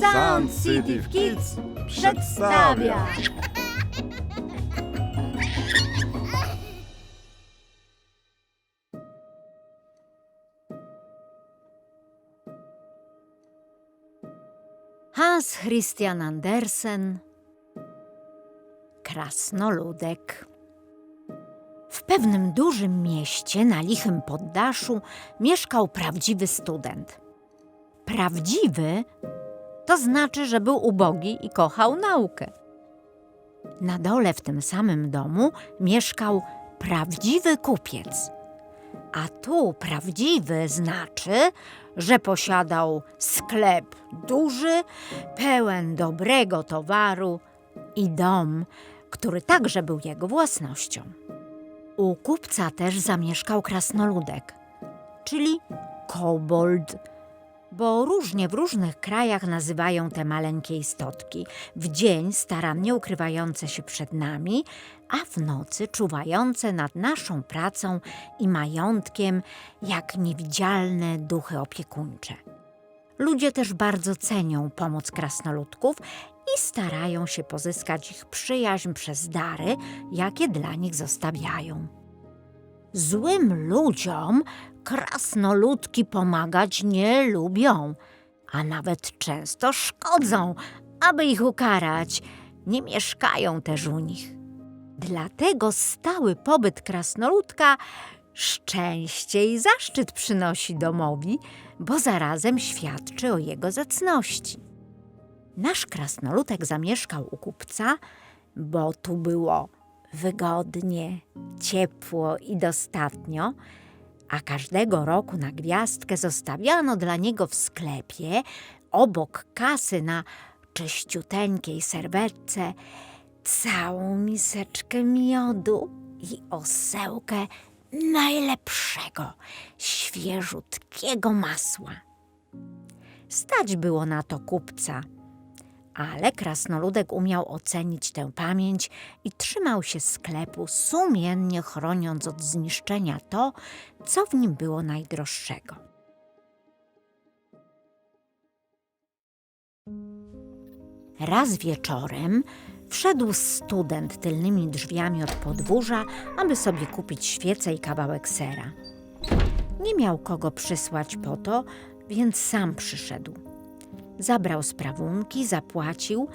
Sound City Kids przedstawia. Hans Christian Andersen Krasnoludek W pewnym dużym mieście na lichym poddaszu mieszkał prawdziwy student. Prawdziwy to znaczy, że był ubogi i kochał naukę. Na dole w tym samym domu mieszkał prawdziwy kupiec. A tu prawdziwy znaczy, że posiadał sklep duży, pełen dobrego towaru i dom, który także był jego własnością. U kupca też zamieszkał krasnoludek, czyli kobold, bo różnie w różnych krajach nazywają te maleńkie istotki. W dzień starannie ukrywające się przed nami, a w nocy czuwające nad naszą pracą i majątkiem jak niewidzialne duchy opiekuńcze. Ludzie też bardzo cenią pomoc krasnoludków i starają się pozyskać ich przyjaźń przez dary, jakie dla nich zostawiają. Złym ludziom krasnoludki pomagać nie lubią, a nawet często szkodzą, aby ich ukarać. Nie mieszkają też u nich. Dlatego stały pobyt krasnoludka szczęście i zaszczyt przynosi domowi, bo zarazem świadczy o jego zacności. Nasz krasnoludek zamieszkał u kupca, bo tu było wygodnie, ciepło i dostatnio, a każdego roku na gwiazdkę zostawiano dla niego w sklepie obok kasy na czyściuteńkiej serwetce całą miseczkę miodu i osełkę najlepszego, świeżutkiego masła. Stać było na to kupca, ale krasnoludek umiał ocenić tę pamięć i trzymał się sklepu, sumiennie chroniąc od zniszczenia to, co w nim było najdroższego. Raz wieczorem wszedł student tylnymi drzwiami od podwórza, aby sobie kupić świecę i kawałek sera. Nie miał kogo przysłać po to, więc sam przyszedł. Zabrał sprawunki, zapłacił,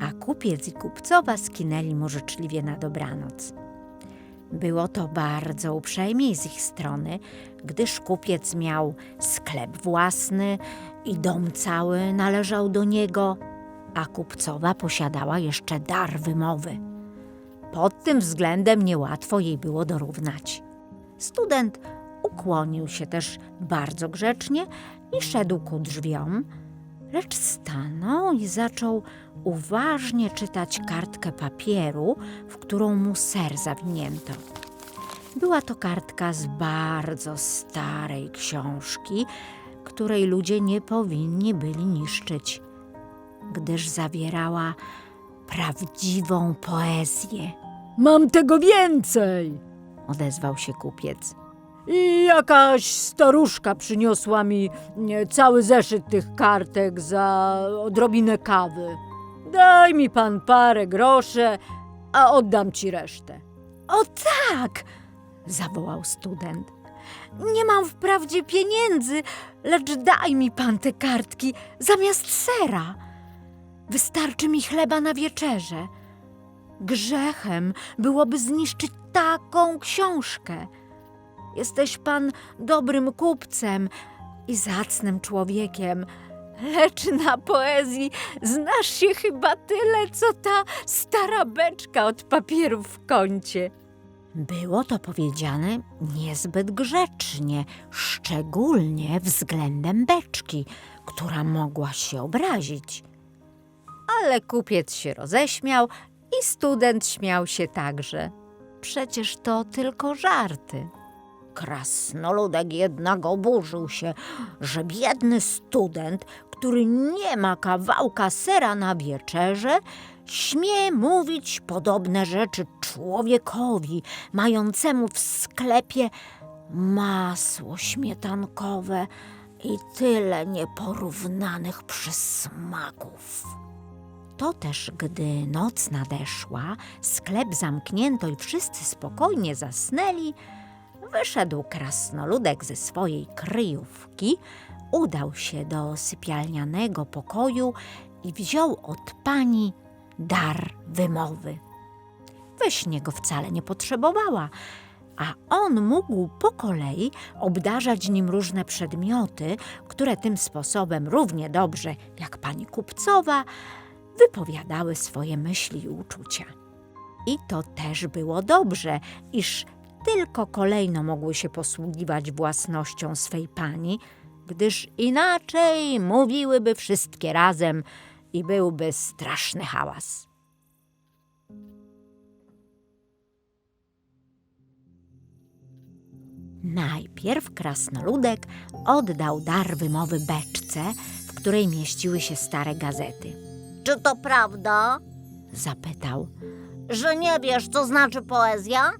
a kupiec i kupcowa skinęli mu życzliwie na dobranoc. Było to bardzo uprzejmie z ich strony, gdyż kupiec miał sklep własny i dom cały należał do niego, a kupcowa posiadała jeszcze dar wymowy. Pod tym względem niełatwo jej było dorównać. Student ukłonił się też bardzo grzecznie i szedł ku drzwiom, lecz stanął i zaczął uważnie czytać kartkę papieru, w którą mu ser zawinięto. Była to kartka z bardzo starej książki, której ludzie nie powinni byli niszczyć, gdyż zawierała prawdziwą poezję. Mam tego więcej! Odezwał się kupiec. I jakaś staruszka przyniosła mi nie, cały zeszyt tych kartek za odrobinę kawy. Daj mi pan parę groszy, a oddam ci resztę. O tak! zawołał student. Nie mam wprawdzie pieniędzy, lecz daj mi pan te kartki zamiast sera. Wystarczy mi chleba na wieczerze. Grzechem byłoby zniszczyć taką książkę. Jesteś pan dobrym kupcem i zacnym człowiekiem, lecz na poezji znasz się chyba tyle, co ta stara beczka od papierów w kącie. Było to powiedziane niezbyt grzecznie, szczególnie względem beczki, która mogła się obrazić. Ale kupiec się roześmiał i student śmiał się także. Przecież to tylko żarty. Krasnoludek jednak oburzył się, że biedny student, który nie ma kawałka sera na wieczerze, śmie mówić podobne rzeczy człowiekowi mającemu w sklepie masło śmietankowe i tyle nieporównanych przysmaków. To też, gdy noc nadeszła, sklep zamknięto i wszyscy spokojnie zasnęli, wyszedł krasnoludek ze swojej kryjówki, udał się do sypialnianego pokoju i wziął od pani dar wymowy. We śnie go wcale nie potrzebowała, a on mógł po kolei obdarzać nim różne przedmioty, które tym sposobem równie dobrze jak pani kupcowa wypowiadały swoje myśli i uczucia. I to też było dobrze, iż tylko kolejno mogły się posługiwać własnością swej pani, gdyż inaczej mówiłyby wszystkie razem i byłby straszny hałas. Najpierw krasnoludek oddał dar wymowy beczce, w której mieściły się stare gazety. Czy to prawda, Zapytał. że nie wiesz, co znaczy poezja?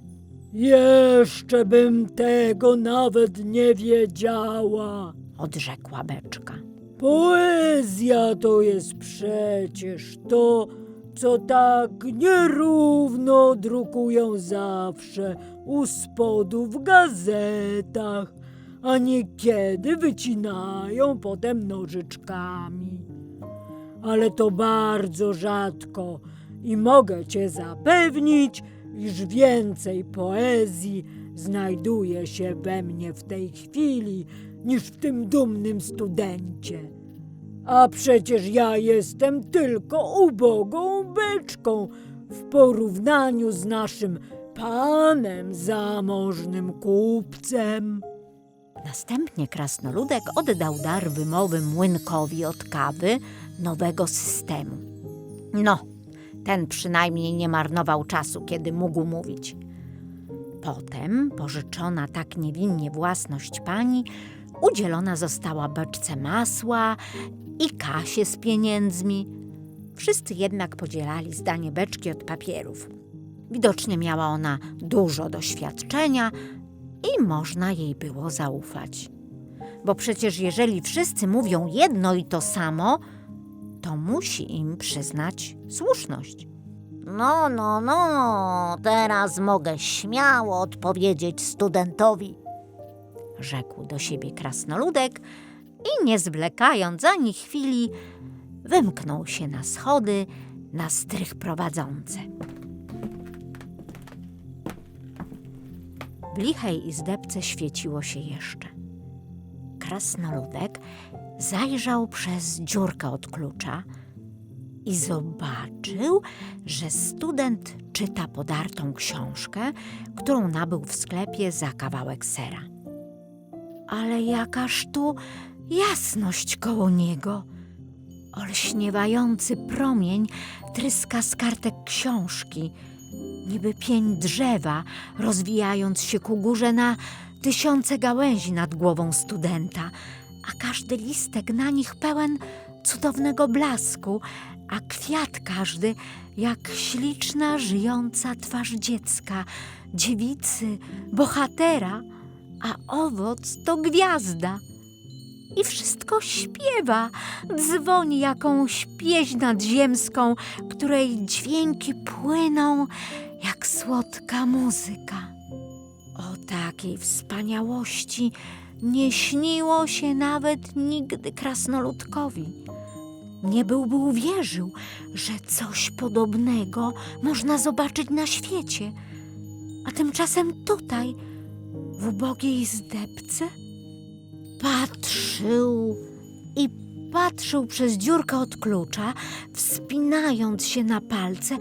Jeszcze bym tego nawet nie wiedziała. Odrzekła beczka. Poezja to jest przecież to, co tak nierówno drukują zawsze u spodu w gazetach, a niekiedy wycinają potem nożyczkami. Ale to bardzo rzadko i mogę cię zapewnić, iż więcej poezji znajduje się we mnie w tej chwili niż w tym dumnym studencie. A przecież ja jestem tylko ubogą beczką w porównaniu z naszym panem zamożnym kupcem. Następnie krasnoludek oddał dar wymowy młynkowi od kawy nowego systemu. No, ten przynajmniej nie marnował czasu, kiedy mógł mówić. Potem pożyczona tak niewinnie własność pani udzielona została beczce masła i kasie z pieniędzmi. Wszyscy jednak podzielali zdanie beczki od papierów. Widocznie miała ona dużo doświadczenia i można jej było zaufać. Bo przecież jeżeli wszyscy mówią jedno i to samo, to musi im przyznać słuszność. No, no, no, teraz mogę śmiało odpowiedzieć studentowi. Rzekł do siebie krasnoludek i nie zwlekając ani chwili, wymknął się na schody na strych prowadzące. W lichej izdebce świeciło się jeszcze. Krasnoludek zajrzał przez dziurkę od klucza i zobaczył, że student czyta podartą książkę, którą nabył w sklepie za kawałek sera. Ale jakaż tu jasność koło niego! Olśniewający promień tryska z kartek książki, niby pień drzewa, rozwijając się ku górze na tysiące gałęzi nad głową studenta, a każdy listek na nich pełen cudownego blasku, a kwiat każdy jak śliczna, żyjąca twarz dziecka, dziewicy, bohatera, a owoc to gwiazda. I wszystko śpiewa, dzwoni jakąś pieśń nadziemską, której dźwięki płyną jak słodka muzyka. O takiej wspaniałości nie śniło się nawet nigdy krasnoludkowi. Nie byłby uwierzył, że coś podobnego można zobaczyć na świecie. A tymczasem tutaj, w ubogiej zdebce, patrzył i patrzył przez dziurkę od klucza, wspinając się na palce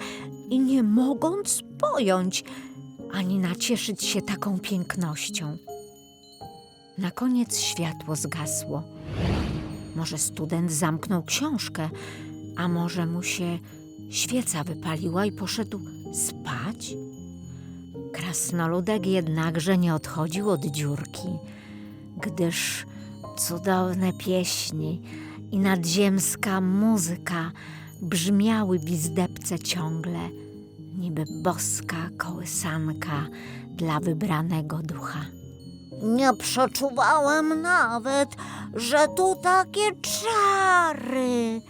i nie mogąc pojąć ani nacieszyć się taką pięknością. Na koniec światło zgasło. Może student zamknął książkę, a może mu się świeca wypaliła i poszedł spać? Krasnoludek jednakże nie odchodził od dziurki, gdyż cudowne pieśni i nadziemska muzyka brzmiały w izdebce ciągle, niby boska kołysanka dla wybranego ducha. Nie przeczuwałem nawet, że tu takie czary.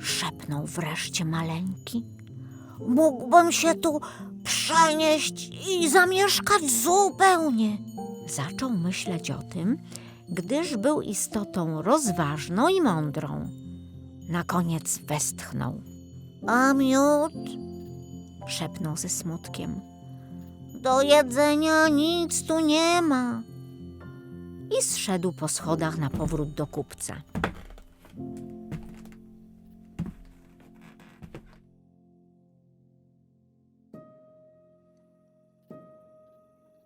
Szepnął wreszcie maleńki. Mógłbym się tu przenieść i zamieszkać zupełnie. Zaczął myśleć o tym, gdyż był istotą rozważną i mądrą. Na koniec westchnął. A miód? Szepnął ze smutkiem. Do jedzenia nic tu nie ma. I zszedł po schodach na powrót do kupca.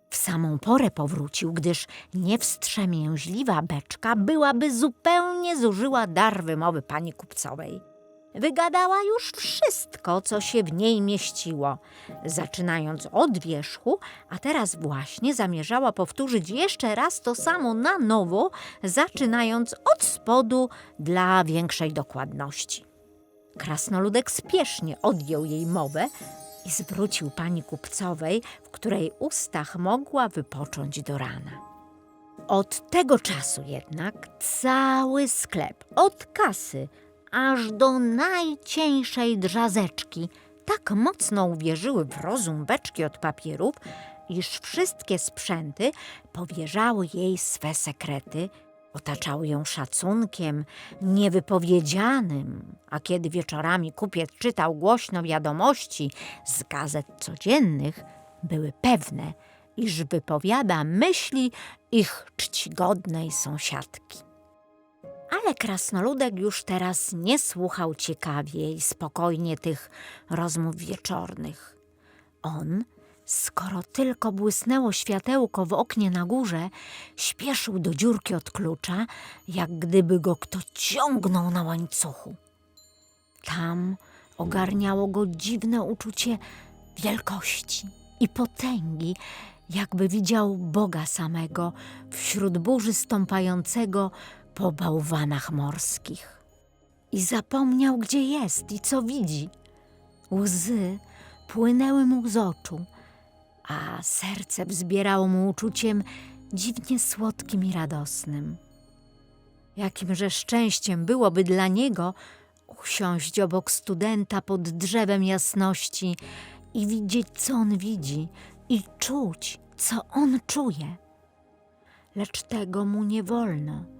W samą porę powrócił, gdyż niewstrzemięźliwa beczka byłaby zupełnie zużyła dar wymowy pani kupcowej. Wygadała już wszystko, co się w niej mieściło, zaczynając od wierzchu, a teraz właśnie zamierzała powtórzyć jeszcze raz to samo na nowo, zaczynając od spodu dla większej dokładności. Krasnoludek spiesznie odjął jej mowę i zwrócił pani kupcowej, w której ustach mogła wypocząć do rana. Od tego czasu jednak cały sklep, od kasy aż do najcieńszej drzazeczki, tak mocno uwierzyły w rozum beczki od papierów, iż wszystkie sprzęty powierzały jej swe sekrety, otaczały ją szacunkiem niewypowiedzianym, a kiedy wieczorami kupiec czytał głośno wiadomości z gazet codziennych, były pewne, iż wypowiada myśli ich czcigodnej sąsiadki. Ale krasnoludek już teraz nie słuchał ciekawie i spokojnie tych rozmów wieczornych. On, skoro tylko błysnęło światełko w oknie na górze, śpieszył do dziurki od klucza, jak gdyby go kto ciągnął na łańcuchu. Tam ogarniało go dziwne uczucie wielkości i potęgi, jakby widział Boga samego wśród burzy stąpającego po bałwanach morskich. I zapomniał, gdzie jest i co widzi. Łzy płynęły mu z oczu, a serce wzbierało mu uczuciem dziwnie słodkim i radosnym. Jakimże szczęściem byłoby dla niego usiąść obok studenta pod drzewem jasności i widzieć, co on widzi, i czuć, co on czuje. Lecz tego mu nie wolno.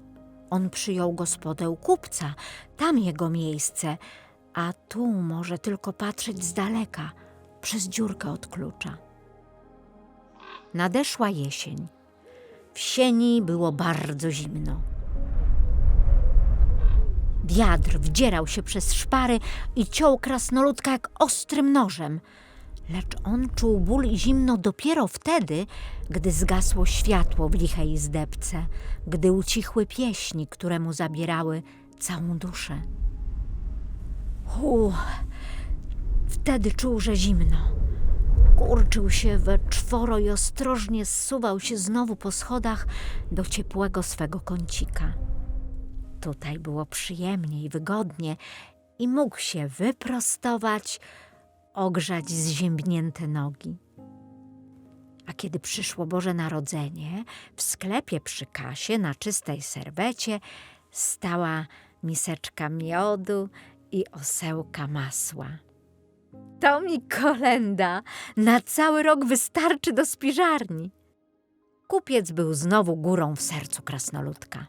On przyjął gospodę u kupca, tam jego miejsce, a tu może tylko patrzeć z daleka, przez dziurkę od klucza. Nadeszła jesień. W sieni było bardzo zimno. Wiatr wdzierał się przez szpary i ciął krasnoludka jak ostrym nożem. Lecz on czuł ból i zimno dopiero wtedy, gdy zgasło światło w lichej izdebce, gdy ucichły pieśni, które mu zabierały całą duszę. Hu, wtedy czuł, że zimno. Kurczył się we czworo i ostrożnie zsuwał się znowu po schodach do ciepłego swego kącika. Tutaj było przyjemnie i wygodnie i mógł się wyprostować, ogrzać zziębnięte nogi. A kiedy przyszło Boże Narodzenie, w sklepie przy kasie na czystej serwecie stała miseczka miodu i osełka masła. To mi kolenda, na cały rok wystarczy do spiżarni. Kupiec był znowu górą w sercu krasnoludka.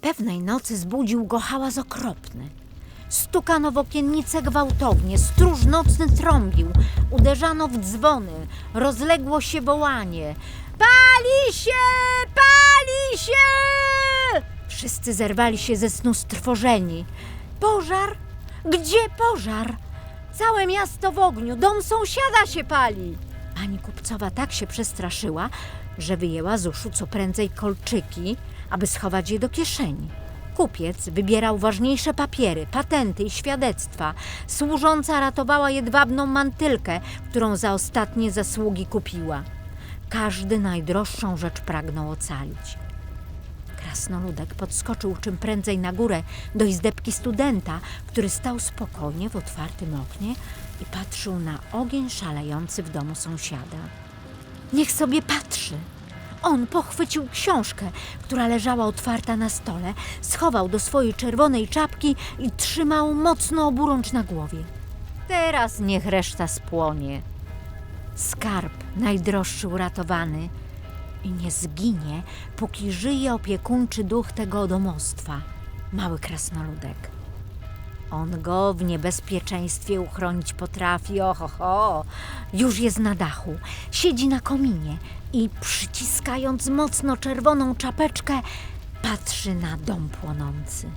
Pewnej nocy zbudził go hałas okropny. Stukano w okiennice gwałtownie, stróż nocny trąbił, uderzano w dzwony, rozległo się wołanie. Pali się! Pali się! Wszyscy zerwali się ze snu strwożeni. Pożar? Gdzie pożar? Całe miasto w ogniu, dom sąsiada się pali. Pani kupcowa tak się przestraszyła, że wyjęła z uszu co prędzej kolczyki, aby schować je do kieszeni. Kupiec wybierał ważniejsze papiery, patenty i świadectwa. Służąca ratowała jedwabną mantylkę, którą za ostatnie zasługi kupiła. Każdy najdroższą rzecz pragnął ocalić. Krasnoludek podskoczył czym prędzej na górę do izdebki studenta, który stał spokojnie w otwartym oknie i patrzył na ogień szalejący w domu sąsiada. Niech sobie patrzy. On pochwycił książkę, która leżała otwarta na stole, schował do swojej czerwonej czapki i trzymał mocno oburącz na głowie. Teraz niech reszta spłonie. Skarb najdroższy uratowany i nie zginie, póki żyje opiekuńczy duch tego domostwa, mały krasnoludek. On go w niebezpieczeństwie uchronić potrafi, oho, już jest na dachu, siedzi na kominie i przyciskając mocno czerwoną czapeczkę, patrzy na dom płonący.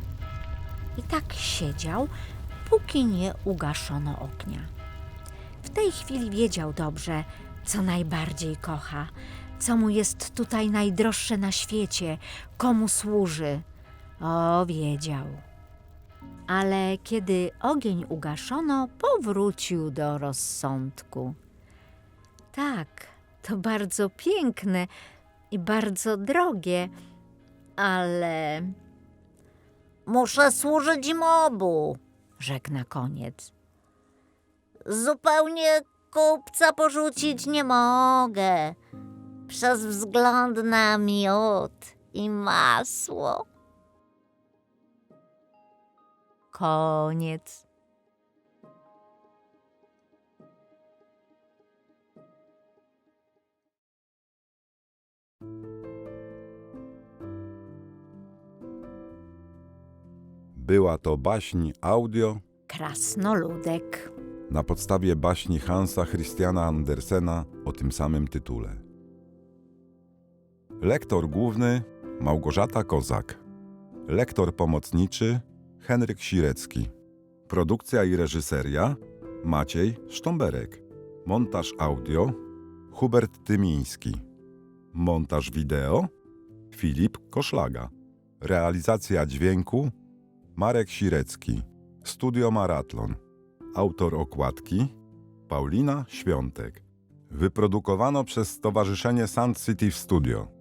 I tak siedział, póki nie ugaszono ognia. W tej chwili wiedział dobrze, co najbardziej kocha, co mu jest tutaj najdroższe na świecie, komu służy. O, wiedział. Ale kiedy ogień ugaszono, powrócił do rozsądku. Tak, to bardzo piękne i bardzo drogie, ale Muszę służyć im obu. rzekł na koniec. Zupełnie kupca porzucić nie mogę. Przez wzgląd na miód i masło. Koniec. Była to baśń audio Krasnoludek. na podstawie baśni Hansa Christiana Andersena o tym samym tytule. Lektor główny Małgorzata Kozak. Lektor pomocniczy Henryk Sirecki. Produkcja i reżyseria Maciej Sztomberek. Montaż audio Hubert Tymiński. Montaż wideo Filip Koszlaga. Realizacja dźwięku Marek Sirecki. Studio Maratlon. Autor okładki Paulina Świątek. Wyprodukowano przez Stowarzyszenie Sound City Studio.